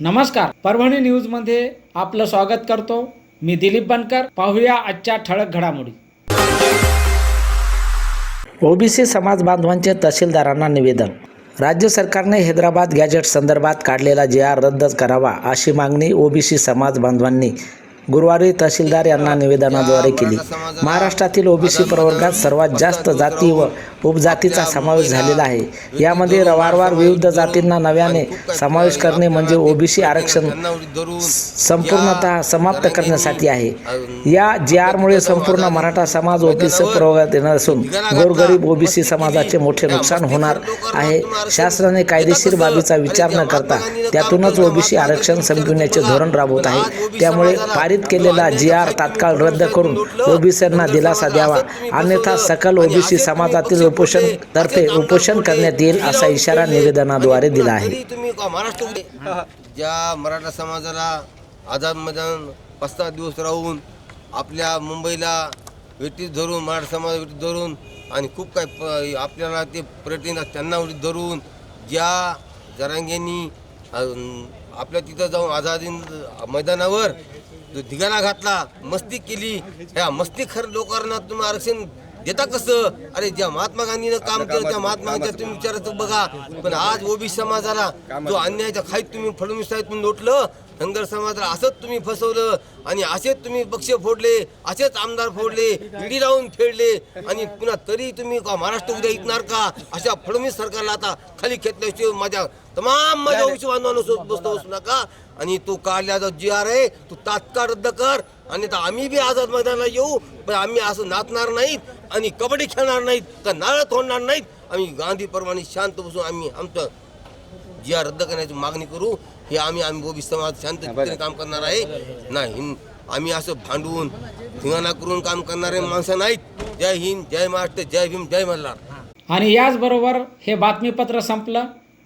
नमस्कार. परभणी न्यूजमध्ये आपलं स्वागत करतो. मी दिलीप बनकर. पाहूया आजच्या ठळक घडामोडी. ओबीसी समाज बांधवांचे तहसीलदारांना निवेदन. राज्य सरकारने हैदराबाद गॅजेट संदर्भात काढलेला जे आर रद्द करावा अशी मागणी ओबीसी समाज बांधवांनी गुरुवारी तहसीलदार यांना निवेदनाद्वारे केली. महाराष्ट्रातील ओबीसी प्रवर्गात सर्वात जास्त जाती व उपजातीचा समावेश झालेला आहे. यामध्ये वारंवार विविध जातींना नव्याने समावेश करणे म्हणजे ओबीसी आरक्षण संपूर्णतः समाप्त करण्यासाठी आहे. या जे आरमुळे संपूर्ण मराठा समाज ओबीसी प्रवर्गात येणार असून गोरगरीब ओबीसी समाजाचे मोठे नुकसान होणार आहे. शासनाने कायदेशीर बाबीचा विचार न करता त्यातूनच ओबीसी आरक्षण संपविण्याचे धोरण राबवत आहे. त्यामुळे पारित केलेला जी आर तात्काळ रद्द करून ओबीसींना दिलासा द्यावा. अन्यथा सकल ओबीसी समाजातील उपोषण तर्फे उपोषण करण्यात येईल असा इशारा निवेदनाद्वारे दिला आहे. तुम्ही ज्या मराठा समाजाला आझाद मैदान पाच सहा दिवस राहून आपल्या मुंबईला वेटीत धरून मराठा समाज वेटीत धरून आणि खूप काय प- आपल्याला ते पर्यटन त्यांना वेटीत धरून ज्या जरांगेंनी आपल्या तिथं जाऊन आझादी मैदानावर जो धिगाणा घातला मस्ती केली. ह्या मस्तीखर लोकांना तुम्ही आरक्षण देता कसं? अरे ज्या महात्मा गांधीनं काम केलं त्या महात्मा गांधीच्या तुम्ही विचारायचं बघा. पण आज ओबीसी समाजाला जो अन्यायाच्या खाईत तुम्ही फडणवीस साहेब लोटलं धनगर समाजाला असंच तुम्ही फसवलं आणि असेच तुम्ही पक्ष फोडले असेच आमदार फोडले ईडी लावून फेडले आणि पुन्हा तरी तुम्ही का महाराष्ट्र उद्या ऐकणार का? अशा फडणवीस सरकारला आता खाली घेतल्याशिवाय माझ्या तमाम माझ्या ओबीसी बांधवांना बसतो बसू नका. आणि तो काढल्याचा जी आर आहे तो तात्काळ रद्द कर. आणि आता आम्ही बी आझाद मैदानाला येऊ पण आम्ही असं नाचणार नाहीत आणि कबड्डी खेळणार नाहीत का नारळ तोडणार नाहीत. आम्ही गांधी प्रमाणे शांत बसून आम्ही आमचं जी आर रद्द करण्याची मागणी करू. हे आम्ही आम्ही ओबी समाज शांततेने काम करणार आहे. नाही आम्ही असं भांडवून धिंगाणा करून काम करणारे माणसं नाहीत. जय हिंद जय महाराष्ट्र जय भीम जय मल्हार. आणि याचबरोबर हे बातमीपत्र संपलं.